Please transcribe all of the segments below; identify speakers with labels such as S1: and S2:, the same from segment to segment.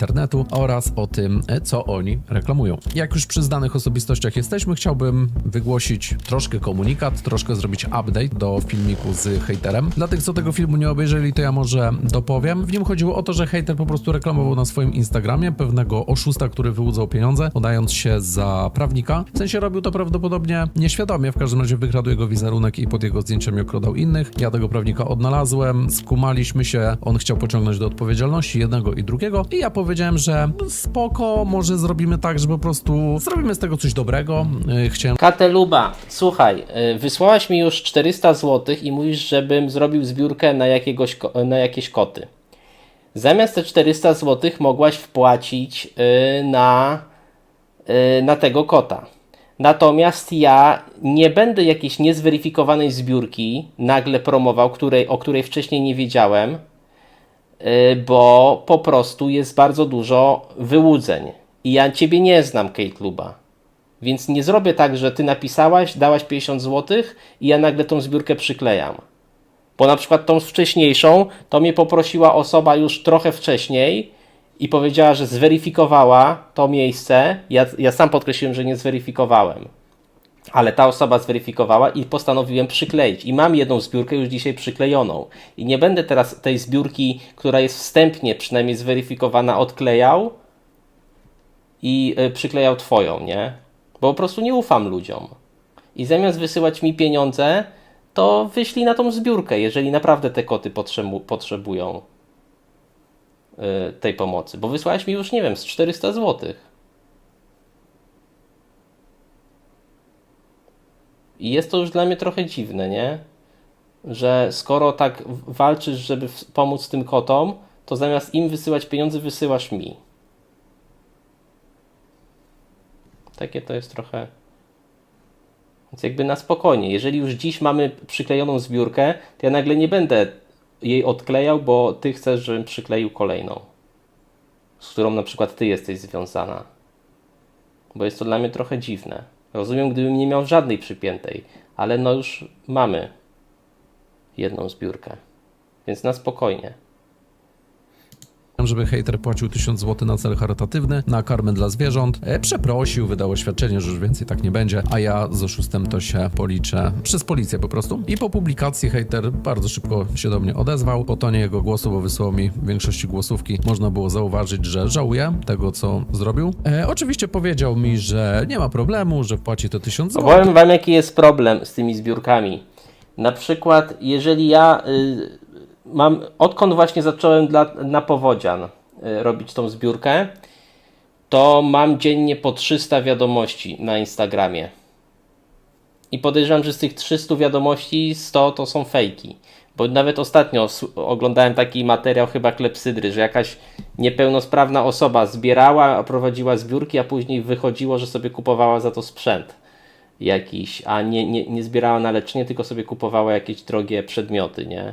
S1: internetu oraz o tym, co oni reklamują. Jak już przy znanych osobistościach jesteśmy, chciałbym wygłosić troszkę komunikat, troszkę zrobić update do filmiku z hejterem. Dla tych, co tego filmu nie obejrzeli, to ja może dopowiem. W nim chodziło o to, że hejter po prostu reklamował na swoim Instagramie pewnego oszusta, który wyłudzał pieniądze, podając się za prawnika. W sensie robił to prawdopodobnie nieświadomie, w każdym razie wykradł jego wizerunek i pod jego zdjęciami okradał innych. Ja tego prawnika odnalazłem, skumaliśmy się, on chciał pociągnąć do odpowiedzialności jednego i drugiego i ja powiedziałem, że spoko, może zrobimy tak, że po prostu zrobimy z tego coś dobrego. Yy, Chciałem
S2: Kateluba, słuchaj, y, wysłałaś mi już 400 zł i mówisz, żebym zrobił zbiórkę na, jakiegoś, na jakieś koty. Zamiast te 400 zł mogłaś wpłacić y, na, y, na tego kota. Natomiast ja nie będę jakiejś niezweryfikowanej zbiórki nagle promował, której, o której wcześniej nie wiedziałem, y, bo po prostu jest bardzo dużo wyłudzeń. I ja ciebie nie znam, Kate Luba. Więc nie zrobię tak, że ty napisałaś, dałaś 50 zł i ja nagle tą zbiórkę przyklejam. Bo na przykład tą wcześniejszą, to mnie poprosiła osoba już trochę wcześniej i powiedziała, że zweryfikowała to miejsce. Ja, ja sam podkreśliłem, że nie zweryfikowałem. Ale ta osoba zweryfikowała i postanowiłem przykleić. I mam jedną zbiórkę już dzisiaj przyklejoną. I nie będę teraz tej zbiórki, która jest wstępnie przynajmniej zweryfikowana, odklejał i y, przyklejał twoją, nie? Bo po prostu nie ufam ludziom. I zamiast wysyłać mi pieniądze, to wyślij na tą zbiórkę, jeżeli naprawdę te koty potrzebu potrzebują y, tej pomocy. Bo wysłałeś mi już, nie wiem, z 400 zł. I jest to już dla mnie trochę dziwne, nie? Że skoro tak walczysz, żeby pomóc tym kotom, to zamiast im wysyłać pieniądze, wysyłasz mi. Takie to jest trochę. Więc jakby na spokojnie. Jeżeli już dziś mamy przyklejoną zbiórkę, to ja nagle nie będę jej odklejał, bo ty chcesz, żebym przykleił kolejną. Z którą na przykład ty jesteś związana. Bo jest to dla mnie trochę dziwne. Rozumiem, gdybym nie miał żadnej przypiętej, ale no już mamy jedną zbiórkę. Więc na spokojnie.
S1: Żeby hejter płacił 1000 zł na cel charytatywny, na karmę dla zwierząt. E, przeprosił, wydał oświadczenie, że już więcej tak nie będzie, a ja z oszustem to się policzę przez policję po prostu. I po publikacji hejter bardzo szybko się do mnie odezwał. Po tonie jego głosu, bo wysłał mi w większości głosówki, można było zauważyć, że żałuje tego, co zrobił. E, oczywiście powiedział mi, że nie ma problemu, że wpłaci to 1000 zł.
S2: Powiem wam, jaki jest problem z tymi zbiórkami. Na przykład, jeżeli ja y, mam, odkąd właśnie zacząłem dla, na powodzian y, robić tą zbiórkę, to mam dziennie po 300 wiadomości na Instagramie. I podejrzewam, że z tych 300 wiadomości 100 to są fejki. Bo nawet ostatnio oglądałem taki materiał chyba klepsydry, że jakaś niepełnosprawna osoba zbierała, prowadziła zbiórki, a później wychodziło, że sobie kupowała za to sprzęt jakiś, a nie, nie, nie zbierała na leczenie, tylko sobie kupowała jakieś drogie przedmioty, nie?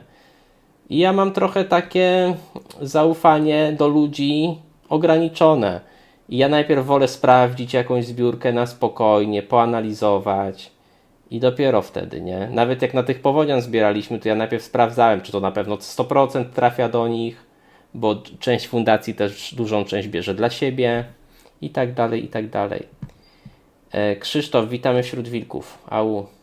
S2: I ja mam trochę takie zaufanie do ludzi ograniczone. I ja najpierw wolę sprawdzić jakąś zbiórkę na spokojnie, poanalizować i dopiero wtedy, nie? Nawet jak na tych powodzian zbieraliśmy, to ja najpierw sprawdzałem, czy to na pewno 100% trafia do nich, bo część fundacji też dużą część bierze dla siebie i tak dalej, i tak dalej. E, Krzysztof, witamy wśród wilków. Au.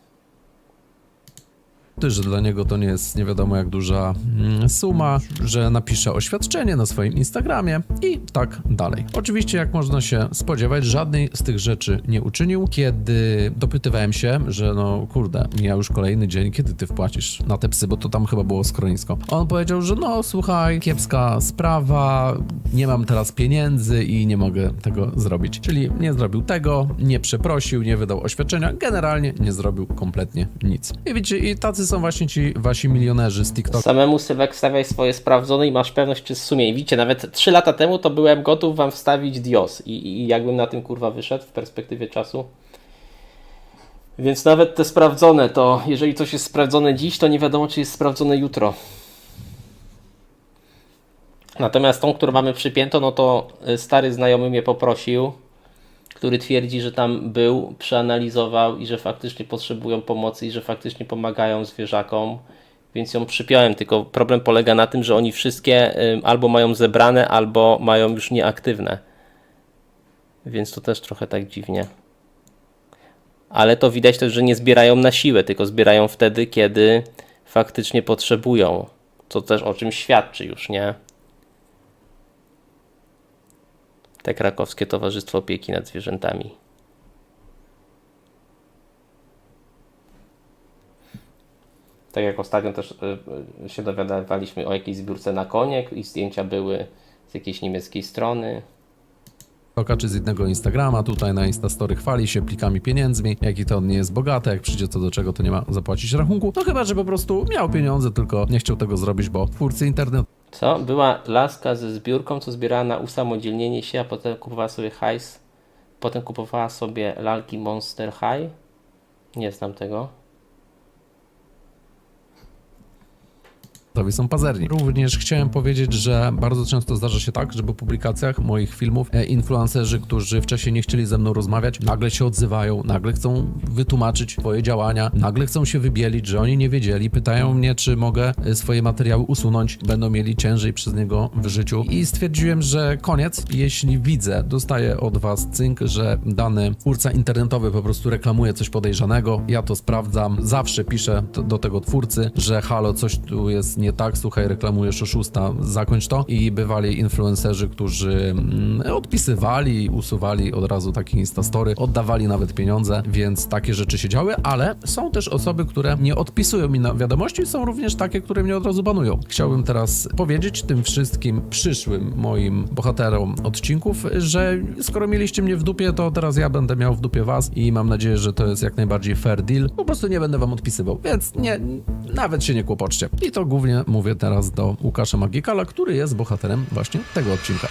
S1: Że dla niego to nie jest nie wiadomo jak duża mm, suma, że napisze oświadczenie na swoim Instagramie i tak dalej. Oczywiście, jak można się spodziewać, żadnej z tych rzeczy nie uczynił. Kiedy dopytywałem się, że no kurde, mija już kolejny dzień, kiedy ty wpłacisz na te psy, bo to tam chyba było schronisko. On powiedział, że no słuchaj, kiepska sprawa, nie mam teraz pieniędzy i nie mogę tego zrobić. Czyli nie zrobił tego, nie przeprosił, nie wydał oświadczenia, generalnie nie zrobił kompletnie nic. I widzicie, i tacy są właśnie ci wasi milionerzy z TikToka.
S2: Samemu Sylwek wstawiaj swoje sprawdzone i masz pewność czy sumienie. Widzicie, nawet 3 lata temu to byłem gotów wam wstawić Dios i, i jakbym na tym kurwa wyszedł w perspektywie czasu. Więc nawet te sprawdzone to, jeżeli coś jest sprawdzone dziś, to nie wiadomo czy jest sprawdzone jutro. Natomiast tą, którą mamy przypiętą, no to y, stary znajomy mnie poprosił, który twierdzi, że tam był, przeanalizował i że faktycznie potrzebują pomocy i że faktycznie pomagają zwierzakom więc ją przypiąłem. Tylko problem polega na tym, że oni wszystkie albo mają zebrane, albo mają już nieaktywne. Więc to też trochę tak dziwnie. Ale to widać też, że nie zbierają na siłę, tylko zbierają wtedy, kiedy faktycznie potrzebują. Co też o czym świadczy już, nie? Te krakowskie Towarzystwo Opieki nad Zwierzętami. Tak jak ostatnio też y, y, się dowiadywaliśmy o jakiejś zbiórce na konie i zdjęcia były z jakiejś niemieckiej strony.
S1: TikToka czy z innego Instagrama. Tutaj na Instastory chwali się plikami pieniędzmi, jaki to on nie jest bogaty, jak przyjdzie co do czego, to nie ma zapłacić rachunku. No chyba, że po prostu miał pieniądze, tylko nie chciał tego zrobić, bo twórcy internetu
S2: Co? Była laska ze zbiórką, co zbierała na usamodzielnienie się, a potem kupowała sobie hajs. Potem kupowała sobie lalki Monster High. Nie znam tego.
S1: Gotowi są pazerni. Również chciałem powiedzieć, że bardzo często zdarza się tak, że po publikacjach moich filmów e, influencerzy, którzy wcześniej nie chcieli ze mną rozmawiać, nagle się odzywają, nagle chcą wytłumaczyć swoje działania, nagle chcą się wybielić, że oni nie wiedzieli, pytają mnie, czy mogę e, swoje materiały usunąć, będą mieli ciężej przez niego w życiu i stwierdziłem, że koniec. Jeśli widzę, dostaję od was cynk, że dany twórca internetowy po prostu reklamuje coś podejrzanego, ja to sprawdzam, zawsze piszę do tego twórcy, że halo, coś tu jest nie tak, słuchaj, reklamujesz oszusta, zakończ to. I bywali influencerzy, którzy mm, odpisywali, usuwali od razu takie instastory, oddawali nawet pieniądze, więc takie rzeczy się działy, ale są też osoby, które nie odpisują mi na wiadomości, są również takie, które mnie od razu banują. Chciałbym teraz powiedzieć tym wszystkim przyszłym moim bohaterom odcinków, że skoro mieliście mnie w dupie, to teraz ja będę miał w dupie was i mam nadzieję, że to jest jak najbardziej fair deal. Po prostu nie będę wam odpisywał, więc nie, nawet się nie kłopoczcie. I to głównie mówię teraz do Łukasza Magikala, który jest bohaterem właśnie tego odcinka.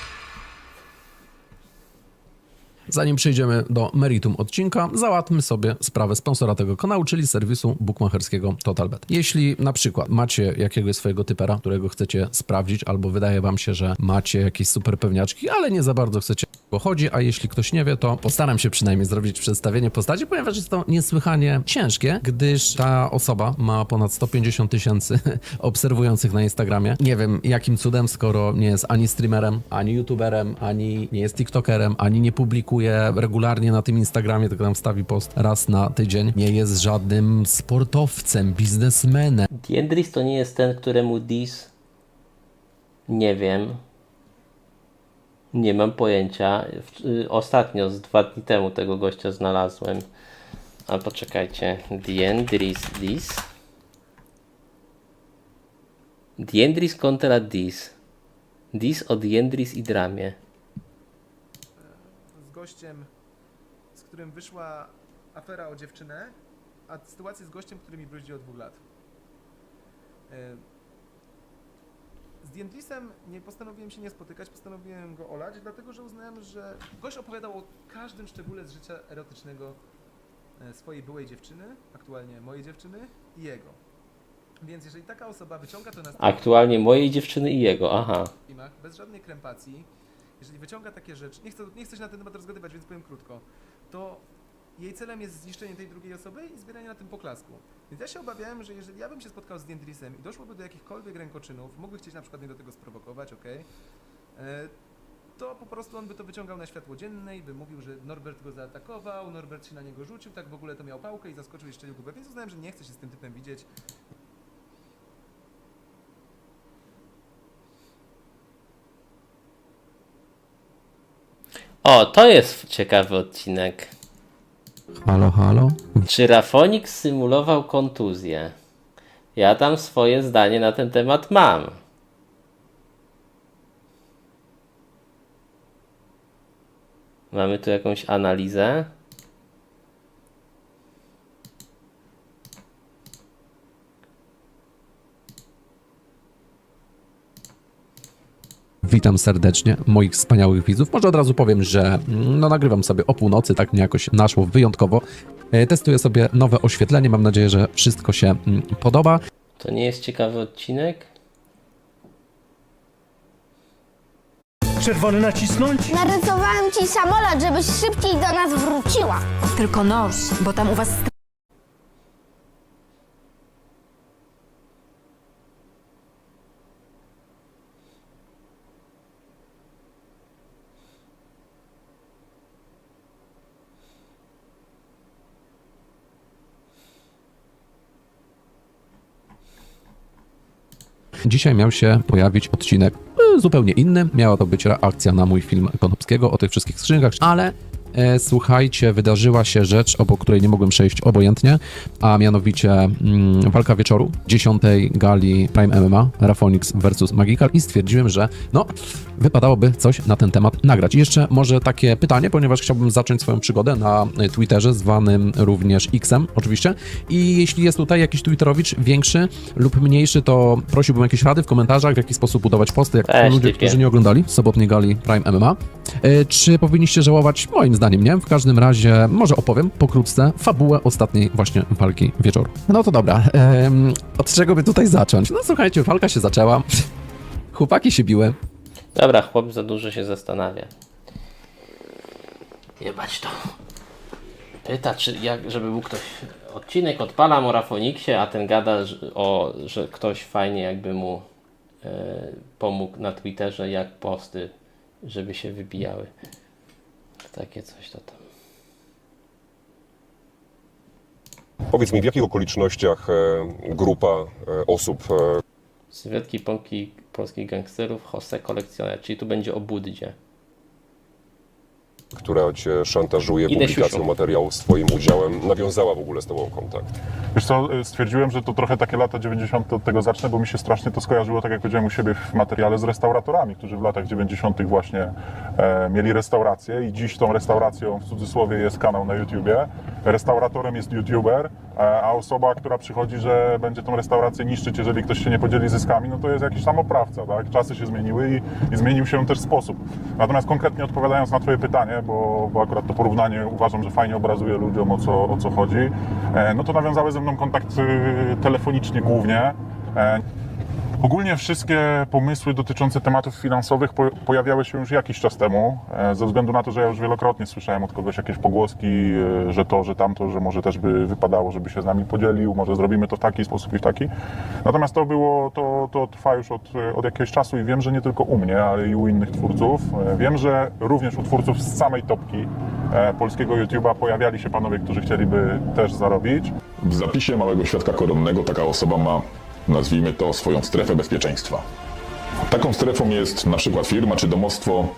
S1: Zanim przejdziemy do meritum odcinka, załatwmy sobie sprawę sponsora tego kanału, czyli serwisu bookmacherskiego TotalBet. Jeśli na przykład macie jakiegoś swojego typera, którego chcecie sprawdzić, albo wydaje wam się, że macie jakieś super pewniaczki, ale nie za bardzo chcecie chodzi, a jeśli ktoś nie wie, to postaram się przynajmniej zrobić przedstawienie postaci, ponieważ jest to niesłychanie ciężkie, gdyż ta osoba ma ponad 150 tysięcy obserwujących na Instagramie. Nie wiem jakim cudem, skoro nie jest ani streamerem, ani youtuberem, ani nie jest tiktokerem, ani nie publikuje regularnie na tym Instagramie, tylko tam wstawi post raz na tydzień. Nie jest żadnym sportowcem, biznesmenem.
S2: Diendris to nie jest ten, któremu Dis. Nie wiem. Nie mam pojęcia. Y, Ostatnio, z dwa dni temu, tego gościa znalazłem. A poczekajcie. Diendris Dis. Diendris kontra Dis. Dis o Diendris i dramie.
S3: z gościem, z którym wyszła afera o dziewczynę, a sytuację z gościem, który mi bruździ od dwóch lat. Z Diendlisem nie postanowiłem się nie spotykać, postanowiłem go olać, dlatego że uznałem, że gość opowiadał o każdym szczególe z życia erotycznego e, swojej byłej dziewczyny, aktualnie mojej dziewczyny i jego. Więc jeżeli taka osoba wyciąga to na
S2: Aktualnie mojej dziewczyny i jego, aha.
S3: filmach, bez żadnej krępacji, jeżeli wyciąga takie rzeczy, nie chcę, nie chcę się na ten temat rozgadywać, więc powiem krótko, to jej celem jest zniszczenie tej drugiej osoby i zbieranie na tym poklasku. Więc ja się obawiałem, że jeżeli ja bym się spotkał z Diendrisem i doszłoby do jakichkolwiek rękoczynów, mógłby chcieć na przykład mnie do tego sprowokować, okej, e, to po prostu on by to wyciągał na światło dzienne i by mówił, że Norbert go zaatakował, Norbert się na niego rzucił, tak w ogóle to miał pałkę i zaskoczył strzelił głowę, więc uznałem, że nie chcę się z tym typem widzieć.
S2: O, to jest ciekawy odcinek.
S1: Halo, halo?
S2: Czy Rafonik symulował kontuzję? Ja tam swoje zdanie na ten temat mam. Mamy tu jakąś analizę.
S1: Witam serdecznie moich wspaniałych widzów. Może od razu powiem, że mm, no, nagrywam sobie o północy, tak mnie jakoś naszło wyjątkowo. E, Testuję sobie nowe oświetlenie, mam nadzieję, że wszystko się mm, podoba.
S2: To nie jest ciekawy odcinek?
S4: Czerwony nacisnąć?
S5: Narysowałem ci samolot, żebyś szybciej do nas wróciła.
S6: Tylko noż, bo tam u was
S1: Dzisiaj miał się pojawić odcinek e, zupełnie inny. Miała to być reakcja na mój film Konopskiego o tych wszystkich skrzynkach, ale e, słuchajcie, wydarzyła się rzecz, obok której nie mogłem przejść obojętnie, a mianowicie mm, walka wieczoru 10 gali Prime MMA Rafonix versus Magical i stwierdziłem, że no, wypadałoby coś na ten temat nagrać. I jeszcze może takie pytanie, ponieważ chciałbym zacząć swoją przygodę na e, Twitterze, zwanym również Xem oczywiście. I jeśli jest tutaj jakiś Twitterowicz większy lub mniejszy, to prosiłbym jakieś rady w komentarzach, w jaki sposób budować posty, jak
S2: Cześć,
S1: ludzie, którzy nie oglądali sobotniej gali Prime MMA. E, Czy powinniście żałować? Moim zdaniem nie. W każdym razie może opowiem pokrótce fabułę ostatniej właśnie walki wieczoru. No to dobra. Od czego by tutaj zacząć? No słuchajcie, walka się zaczęła. Chłopaki się biły.
S2: Dobra, chłop za dużo się zastanawia. Jebać to. Pyta, czy jak, żeby był ktoś... Odcinek odpalam o Rafoniksie, a ten gada że, o, że ktoś fajnie jakby mu e, pomógł na Twitterze, jak posty, żeby się wybijały. Takie coś to tam.
S4: Powiedz mi, w jakich okolicznościach e, grupa e, osób e,
S2: Sylwetki Polki, polskich gangsterów, Jose kolekcjoner, czyli tu będzie o Buddzie.
S4: która cię szantażuje
S2: Idę
S4: publikacją
S2: siusiu.
S4: materiału z twoim udziałem, nawiązała w ogóle z tobą kontakt?
S6: Wiesz co, y, stwierdziłem, że to trochę takie lata 90. od tego zacznę, bo mi się strasznie to skojarzyło, tak jak powiedziałem u siebie w materiale, z restauratorami, którzy w latach 90. właśnie e, mieli restaurację i dziś tą restauracją w cudzysłowie jest kanał na YouTubie. Restauratorem jest YouTuber, a osoba, która przychodzi, że będzie tą restaurację niszczyć, jeżeli ktoś się nie podzieli zyskami, no to jest jakiś tam oprawca, tak? Czasy się zmieniły i, i zmienił się też sposób. Natomiast konkretnie odpowiadając na twoje pytanie, bo, bo akurat to porównanie uważam, że fajnie obrazuje ludziom o co, o co chodzi, e, no to nawiązały ze mną kontakt telefonicznie głównie. E, Ogólnie wszystkie pomysły dotyczące tematów finansowych po, pojawiały się już jakiś czas temu, e, ze względu na to, że ja już wielokrotnie słyszałem od kogoś jakieś pogłoski, e, że to, że tamto, że może też by wypadało, żeby się z nami podzielił, może zrobimy to w taki sposób i w taki. Natomiast to było, to, to trwa już od, od jakiegoś czasu i wiem, że nie tylko u mnie, ale i u innych twórców. E, Wiem, że również u twórców z samej topki e, polskiego YouTube'a pojawiali się panowie, którzy chcieliby też zarobić.
S7: W zapisie małego świadka koronnego taka osoba ma, nazwijmy to, swoją strefę bezpieczeństwa. Taką strefą jest na przykład firma czy domostwo.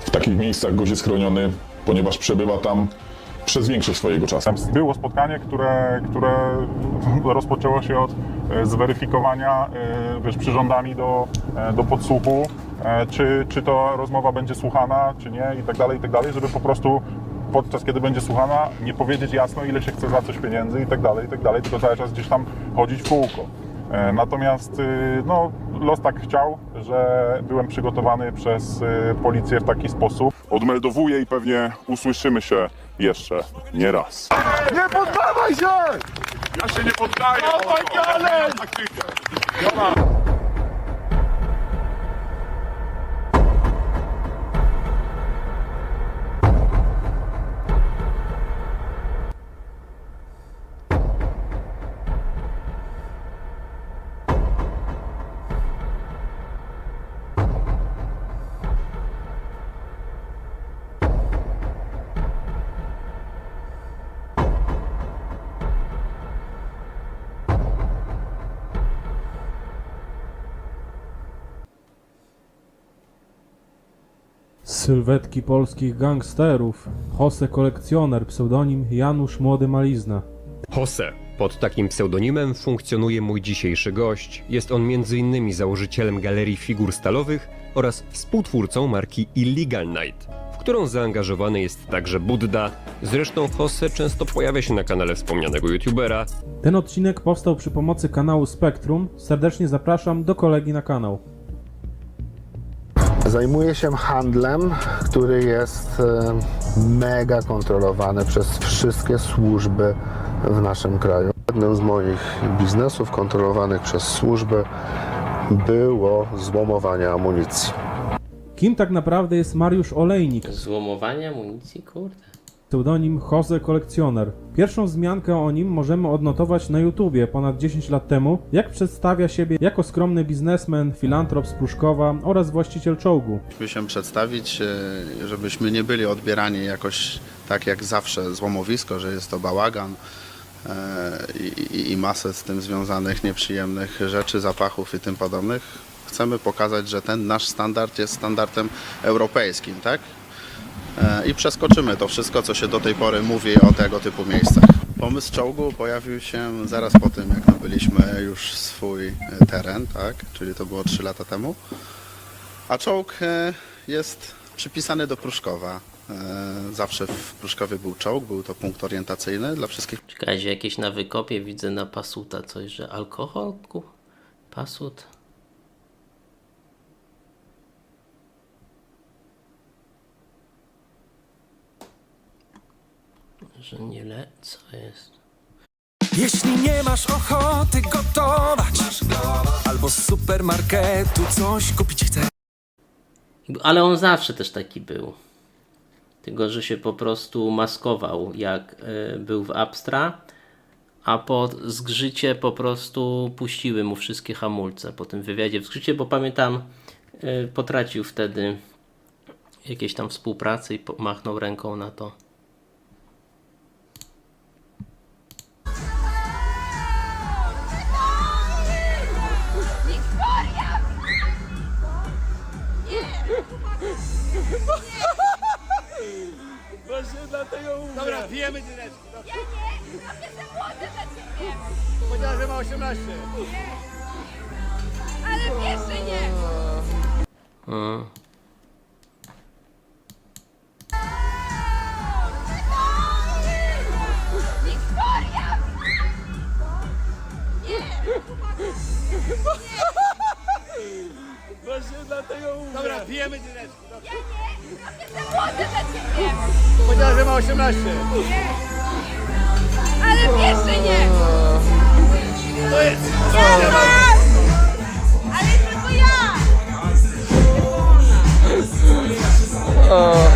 S7: W takich miejscach gość jest chroniony, ponieważ przebywa tam przez większość swojego czasu.
S6: Było spotkanie, które, które rozpoczęło się od e, zweryfikowania e, wiesz, przyrządami do, e, do podsłuchu, czy, czy to rozmowa będzie słuchana, czy nie i tak dalej, i tak dalej, żeby po prostu podczas kiedy będzie słuchana nie powiedzieć jasno ile się chce za coś pieniędzy i tak dalej, i tak dalej, tylko cały czas gdzieś tam chodzić w kółko. E, Natomiast y, no, los tak chciał, że byłem przygotowany przez y, policję w taki sposób. Odmeldowuję i pewnie usłyszymy się jeszcze nie raz. Nie poddawaj się! Ja się nie poddaję! Oh my
S8: Sylwetki polskich gangsterów. Jose kolekcjoner, pseudonim Janusz Młody Malizna.
S9: Jose. Pod takim pseudonimem funkcjonuje mój dzisiejszy gość. Jest on m.in. założycielem galerii figur stalowych oraz współtwórcą marki Illegal Night, w którą zaangażowany jest także Budda. Zresztą Jose często pojawia się na kanale wspomnianego youtubera.
S8: Ten odcinek powstał przy pomocy kanału Spektrum. Serdecznie zapraszam do kolegi na kanał.
S10: Zajmuję się handlem, który jest e, mega kontrolowany przez wszystkie służby w naszym kraju. Jednym z moich biznesów kontrolowanych przez służby było złomowanie amunicji.
S8: Kim tak naprawdę jest Mariusz Olejnik,
S2: Złomowanie amunicji, kurde.
S8: Pseudonim Jose kolekcjoner? Pierwszą wzmiankę o nim możemy odnotować na YouTubie ponad 10 lat temu, jak przedstawia siebie jako skromny biznesmen, filantrop z Pruszkowa oraz właściciel czołgu.
S11: Musimy się przedstawić, e, żebyśmy nie byli odbierani jakoś tak jak zawsze złomowisko, że jest to bałagan, e, i, i masę z tym związanych nieprzyjemnych rzeczy, zapachów i tym podobnych. Chcemy pokazać, że ten nasz standard jest standardem europejskim, tak? E, I przeskoczymy to wszystko, co się do tej pory mówi o tego typu miejscach. Pomysł czołgu pojawił się zaraz po tym, jak nabyliśmy już swój e, teren, tak? Czyli to było 3 lata temu. A czołg e, jest przypisany do Pruszkowa. Zawsze w Pruszkowie był czołg, był to punkt orientacyjny dla wszystkich
S2: Czekajcie, jakieś na wykopie widzę na pasuta coś, że alkohol? Pasut? Że nie le... Co jest?
S12: Jeśli nie masz ochoty gotować Albo z supermarketu coś kupić chcesz
S2: Ale on zawsze też taki był. Tylko, że się po prostu maskował, jak y, był w Abstra, a po zgrzycie po prostu puściły mu wszystkie hamulce po tym wywiadzie w zgrzycie, bo pamiętam, y, potracił wtedy jakieś tam współpracy i machnął ręką na to.
S3: Dobra, pijemy dyneczki. Ja nie, ja jestem młody dla ciebie. Powiedziała, że ma 18.
S5: Ale jeszcze nie!
S2: Mm.
S5: Wiktoria!
S3: Dobra, pijemy dyneczki. Ma 18.
S5: Ale jeszcze nie!
S3: To jest...
S5: Ja mam! Ale tylko ja!
S3: O,